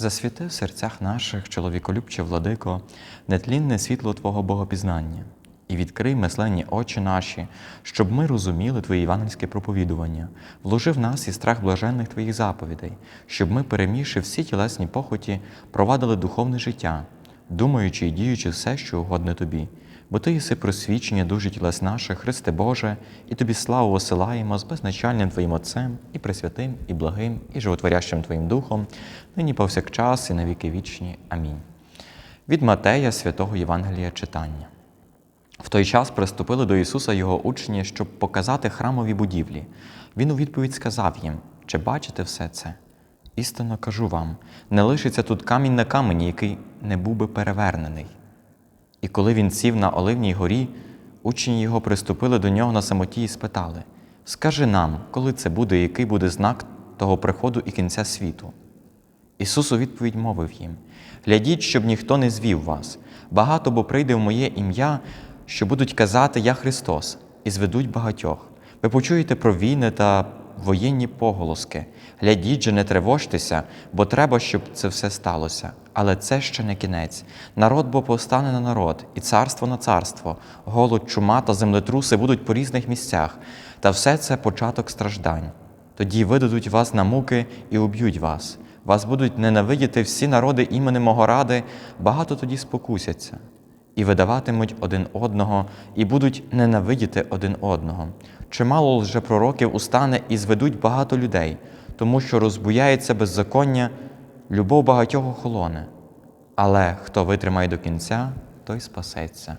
Засвіти в серцях наших, чоловіколюбче владико, нетлінне світло Твого Богопізнання, і відкрий мисленні очі наші, щоб ми розуміли Твоє євангельське проповідування, вложи в нас і страх блаженних Твоїх заповідей, щоб ми, перемігши всі тілесні похоті, провадили духовне життя, думаючи і діючи все, що угодне Тобі. Бо Ти єси просвічення душі тілес наших, Христе Боже, і Тобі славу осилаємо з безначальним Твоїм Отцем, і пресвятим, і благим, і животворящим Твоїм Духом, нині повсякчас, і на віки вічні. Амінь. Від Матея святого Євангелія читання. В той час приступили до Ісуса Його учні, щоб показати храмові будівлі. Він у відповідь сказав їм: Чи бачите все це? Істинно кажу вам: не лишиться тут камінь на камені, який не був би перевернений. І коли він сів на Оливній горі, учні його приступили до нього на самоті і спитали: Скажи нам, коли це буде, який буде знак того приходу і кінця світу? Ісус у відповідь мовив їм: Глядіть, щоб ніхто не звів вас. Багато бо прийде в моє ім'я, що будуть казати Я Христос, і зведуть багатьох. Ви почуєте про війни та воєнні поголоски. Глядіть же, не тривожтеся, бо треба, щоб це все сталося. Але це ще не кінець. Народ бо повстане на народ, і царство на царство, голод, чума та землетруси будуть по різних місцях, та все це початок страждань. Тоді видадуть вас на муки і уб'ють вас. Вас будуть ненавидіти всі народи імени мого ради, багато тоді спокусяться, і видаватимуть один одного, і будуть ненавидіти один одного. Чимало лжепророків устане і зведуть багато людей, тому що розбуяється беззаконня, любов багатьох охолоне. Але хто витримає до кінця, той спасеться.